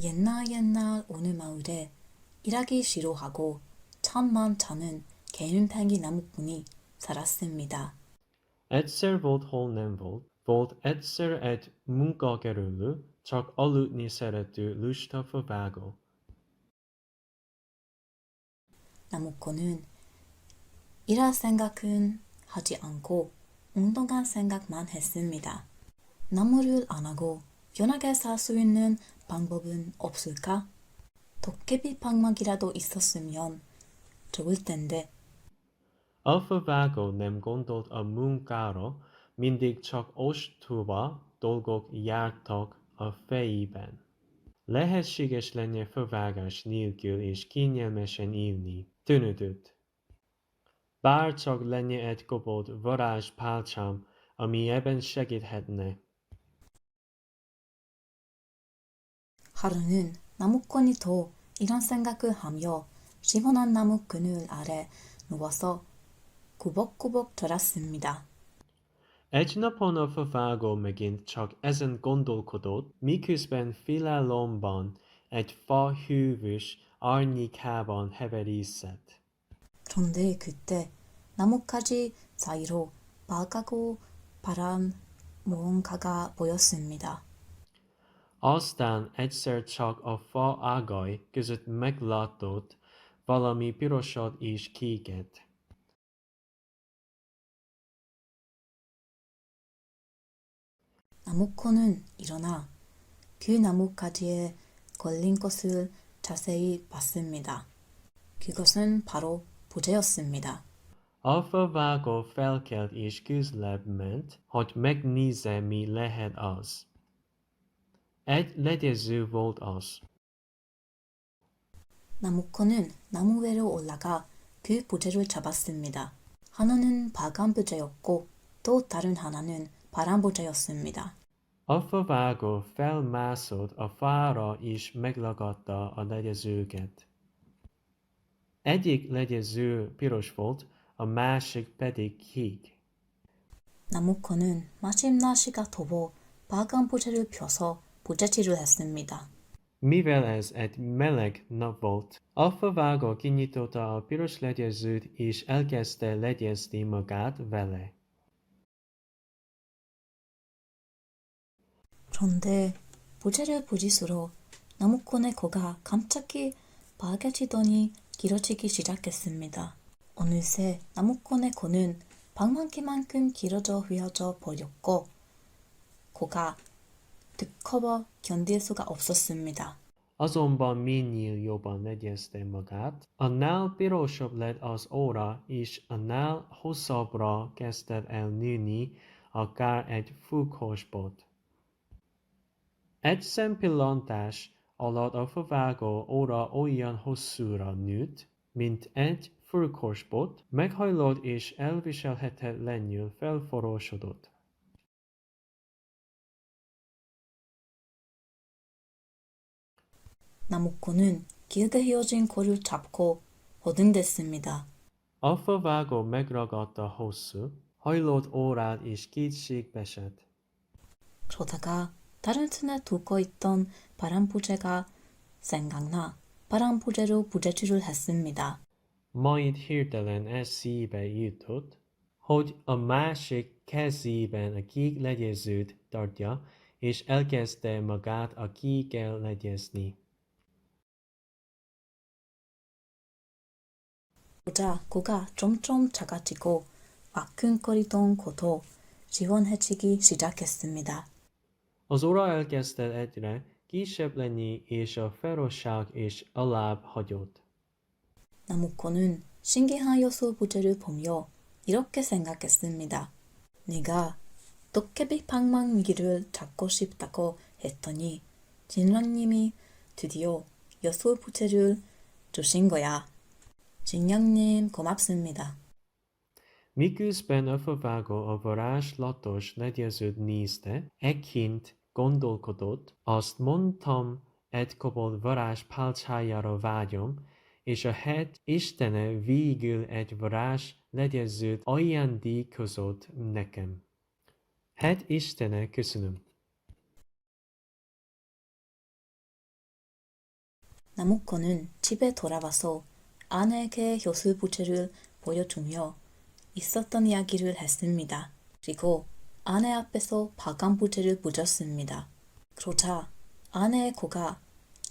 옛날 옛날 어느 마을에 일하기 싫어하고 잠만 자는 개눈팽이 나무꾼이 살았습니다. Etser volt hol nem volt, etser et csak aludni szerető. 나무꾼은 일할 생각은 하지 않고 엉뚱한 생각만 했습니다. 나무를 안 하고 편하게 살 수 있는 방법은 없을까? 도깨비 방망이라도 있었으면 좋을 텐데 Alfa vágó nem gondolt a munkára, mindig csak ostoba dolgok jártak a fejében. Lehetséges lenne fővágás nélkül és kényelmesen élni, tűnődött. Bár csak lenne egy kobold varázspálcsám, ami ebben segíthetne. 하루는 나무꾼이 더 이런 생각을 하며 시원한 나무 그늘 아래 누워서 꾸벅꾸벅 졸았습니다. Egy napon a favágó megint csak ezen gondolkodott, miközben félelomban egy fa hűvös árnyékában heverészett. 그런데 그때 나뭇가지 사이로 빨갛고 파란 무언가가 보였습니다. Aztán egyszer csak a fa ágai között meglátott valami pirosat és kéket. 나무꾼은 일어나 그 나뭇가지에 걸린 것을 자세히 봤습니다. 그것은 바로 부재였습니다. A favágó felkelt és közelebb ment, hogy megnézze, mi lehet az. Egy legyező volt az. 나무꾼은 나무 위로 올라가 그 부재를 잡았습니다. 하나는 빨간 부재였고 또 다른 하나는 파란 부재였습니다. A favágó felmászott a fára és megragadta a legyezőket. Egyik legyező piros volt, a másik pedig kék. 나무꾼은 마침내 씨가 도보 빨간 부재를 펴서 부재질을 했습니다. Mivel ez egy meleg nap volt, a favágó kinyitotta a piros legyezőt és elkezdte legyezni magát vele. 그런데 부재를 부질수록 나무꾼의 코가 갑자기 빨개지더니 길어지기 시작했습니다. 어느새 나무꾼의 코는 방망이만큼 길어져 휘어져 버렸고 코가 두꺼워 견딜 수가 없었습니다. Azonban minél jobban legyezte magát, annál pirosabb lett az óra, és annál hosszabbra kezdett el nőni, akár egy fúkosbot. Egy szempillantás alatt a favágó óra olyan hosszúra nőtt, mint egy furkosbot, meghajlott és elviselhetetlenül felforrósodott. 나무꾼은 길게 휘어진 코를 잡고 favágó megragadta hosszú, hajlott órát és kétségbe esett. 그러다가 다른 틈에 두고 있던 파란 부재가 생각나 파란 부재로 부재질을 했습니다. Majd hirtelen eszébe jutott, hogy a másik kezében a kék legyezőt tartja, és elkezdte magát a kékkel legyezni. 보자 코가 점점 작아지고 와큼거리던 코도 시원해지기 시작했습니다. Az óra elkezdte egyre kisebb lenni, és a ferosság is alább hagyott. 나무코는 신기한 여수 부재를 보며 이렇게 생각했습니다. 내가 도깨비 방망이를 잡고 싶다고 했더니 진랑님이 드디어 여수 부재를 주신 거야. 진양님 고맙습니다. Miközben a favágó a varázslatos legyezőt nézte, ekként gondolkodott, azt mondtam, egy kobold varázs pálcájára vágyom, és a het istene végül egy varázs legyezőt ajándékozott nekem. Het istene köszönöm. 나무꾼은 집에 돌아와서 아내에게 효술 부채를 보여주며 있었던 이야기를 했습니다. 그리고 아내 앞에서 바람 부채를 부졌습니다. 그러자 아내의 코가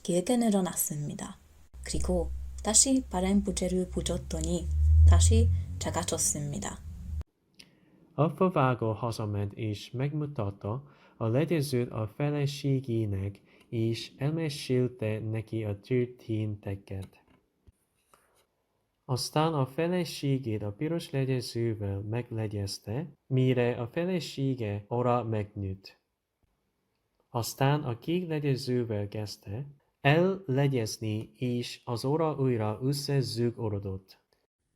길게 늘어났습니다. 그리고 다시 바람 부채를 부졌더니 다시 작아졌습니다. Hazament és megmutatta a legyezőt a feleségének, és elmesélte neki a történteket. Aztán a feleségét a piros legyezővel meglegyezte, mire a felesége ora megnőtt. Aztán a kék legyezővel kezdte ellegyezni, és az óra újra összezúgorodott.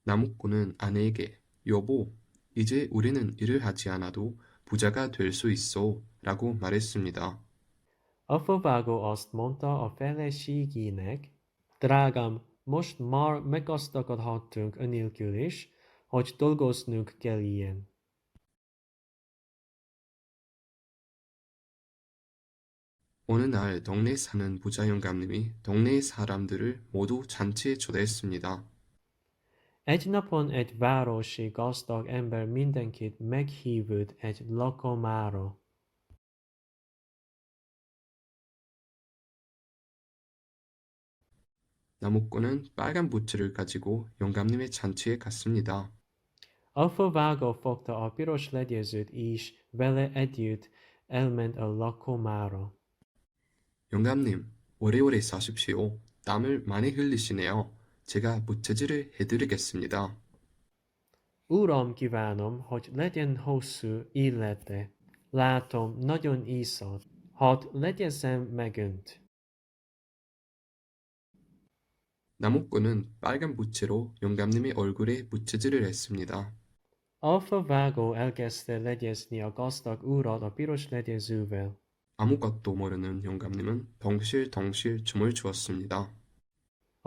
나무꾼은 아내에게 여보, 이제 우리는 일을 하지 않아도 부자가 될 수 있어 라고 말했습니다. A favágó azt mondta a feleségének, drágám, most már meggazdagodhatunk önélkül is, hogy dolgoznunk kell ilyen. 어느 날 동네에 사는 부자 영감님이 동네의 사람들을 모두 잔치에 초대했습니다. Egy napon egy városi gazdag ember mindenkit meghívott egy lakomára. 나무꾼은 빨간 부츠를 가지고 영감님의 잔치에 갔습니다. A favágó fogta a piros legyezőt és vele együtt elment a lakomára. 영감님, 오래오래 사십시오. 땀을 많이 흘리시네요. 제가 부채질을 해드리겠습니다. Uram, kívánom, hogy legyen hosszú élete. Látom, nagyon iszad. Hadd legyezem meg önt. 나무꾼은 빨간 부채로 영감님의 얼굴에 부채질을 했습니다. A favágó elkezdte legyezni a gazdag urat a piros legyezővel. 아무것도 모르는 영감님은 덩실덩실 춤을 추었습니다.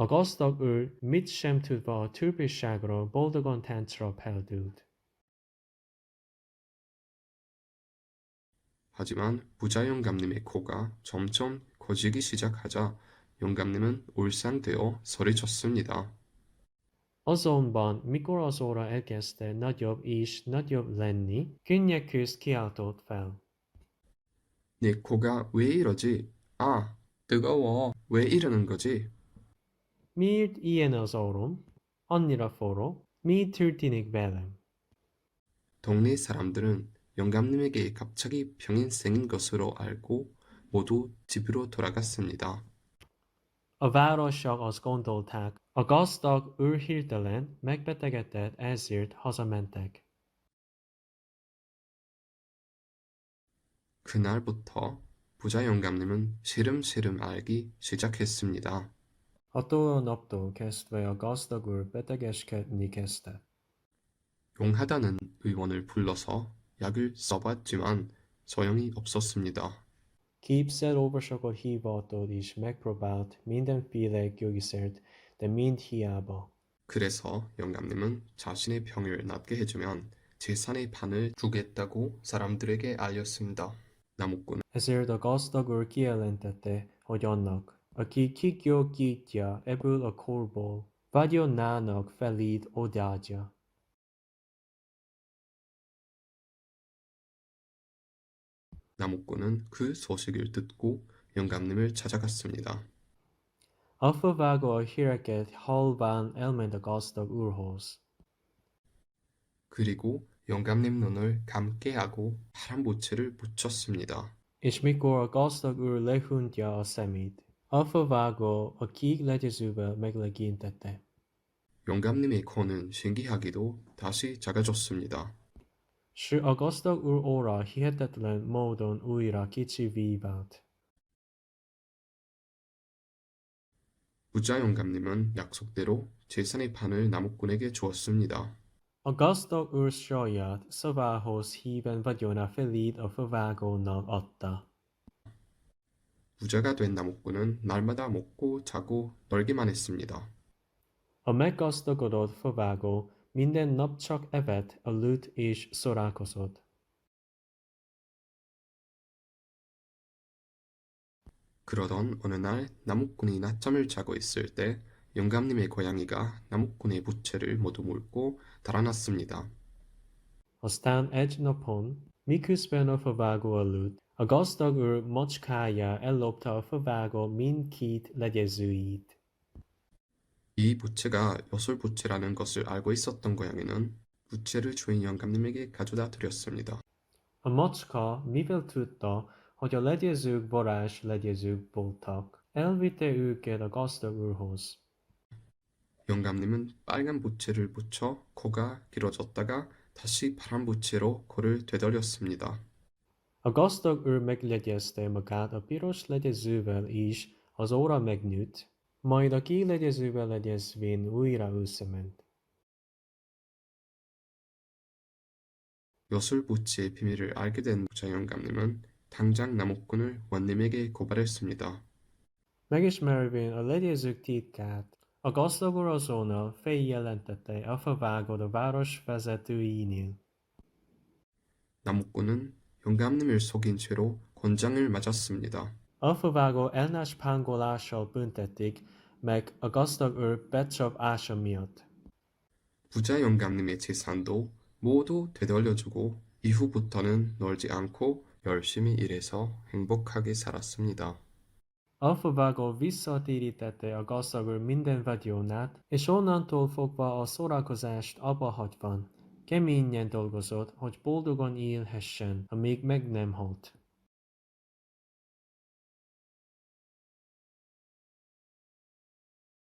A gazdag úr mit sem tudva a türpiságról boldogan táncra peldült. 하지만 부자 영감님의 코가 점점 커지기 시작하자 영감님은 울상되어 소리쳤습니다. Az óra elkezdte nagyobb és nagyobb lenni, könnyek közt kiáltott fel. 내 코가 왜 이러지? 아, 뜨거워. 왜 이러는 거지? Az orrom? Annyira forró? Mi történik velem? 동네 사람들은 영감님에게 갑자기 병이 생긴 것으로 알고 모두 집으로 돌아갔습니다. A városiak azt gondolták, a gazdag úr hirtelen megbetegedett, ezért hazamentek. 그날부터 부자 영감님은 시름시름 앓기 시작했습니다. Attól a naptól kezdve a gazdag úr betegeskedni kezdett. 용하다는 의원을 불러서 약을 써봤지만 소용이 없었습니다. Képszer orvosokat hívatott és megpróbált mindenféle gyógyszert, de mind hiába. 그래서 영감님은 자신의 병을 낫게 해주면 재산의 반을 주겠다고 사람들에게 알렸습니다. Ezért a gazdag úr kijelentette, hogy annak, aki kigyógyítja ebből a korból, vagyonának felét odaadja. 나무꾼은 그 소식을 듣고 영감님을 찾아갔습니다. 그리고 영감님 눈을 감게 하고 파란 보채를 붙였습니다. 영감님의 코는 신기하게도 다시 작아졌습니다. S a gazdag úr óra hihetetlen módon újra kicsivé vált. 부자 영감님은 약속대로 재산의 반을 나무꾼에게 주었습니다. A gazdag úr saját szavához híven vagyona felét a favágónak adta. 부자가 된 나무꾼은 날마다 먹고 자고 놀기만 했습니다. A meggazdagodott favágó minden nap csak evett, aludt és szórakozott. 그러던 어느 날 나무꾼이 낮잠을 자고 있을 때 영감님의 고양이가 나무꾼의 부채를 모두 물고 달아났습니다. Aztán egy napon, miközben a favágó aludt, a gazdag őr macskája ellopta a favágó mindkét legyezőit. 이 부채가 여솔 부채라는 것을 알고 있었던 고양이는 부채를 주인 영감님에게 가져다 드렸습니다. A macska, mivel tudta, hogy a legyezők varázs legyezők voltak, elvitte őket a gazdag úrhoz. 영감님은 빨간 부채를 붙여 코가 길어졌다가 다시 파란 부채로 코를 되돌렸습니다. A gazdag őr meglegyezte magát a piros legyezővel is, az óra megnőtt, majd a kék legyezővel legyezvén újra összement. 여술 부채의 비밀을 알게 된 부자 영 감님은 당장 나무꾼을 원님에게 고발했습니다. Megismervén a legyezők titkát, a gazdag azonnal feljelentette a favágod a város vezetőinél. 나무꾼은 영감님을 속인 채로 권장을 맞았습니다. A favágó elnás pángolással büntették meg a gazdag őr becsapása miatt. 부자 영감님의 재산도 모두 되돌려주고 이후부터는 놀지 않고 열심히 일해서 행복하게 살았습니다. A favágó visszatérítette a gazdag úr minden vagyonát, és onnantól fogva a szórakozást abba hagyva, keményen dolgozott, hogy boldogan élhessen, amíg meg nem halt.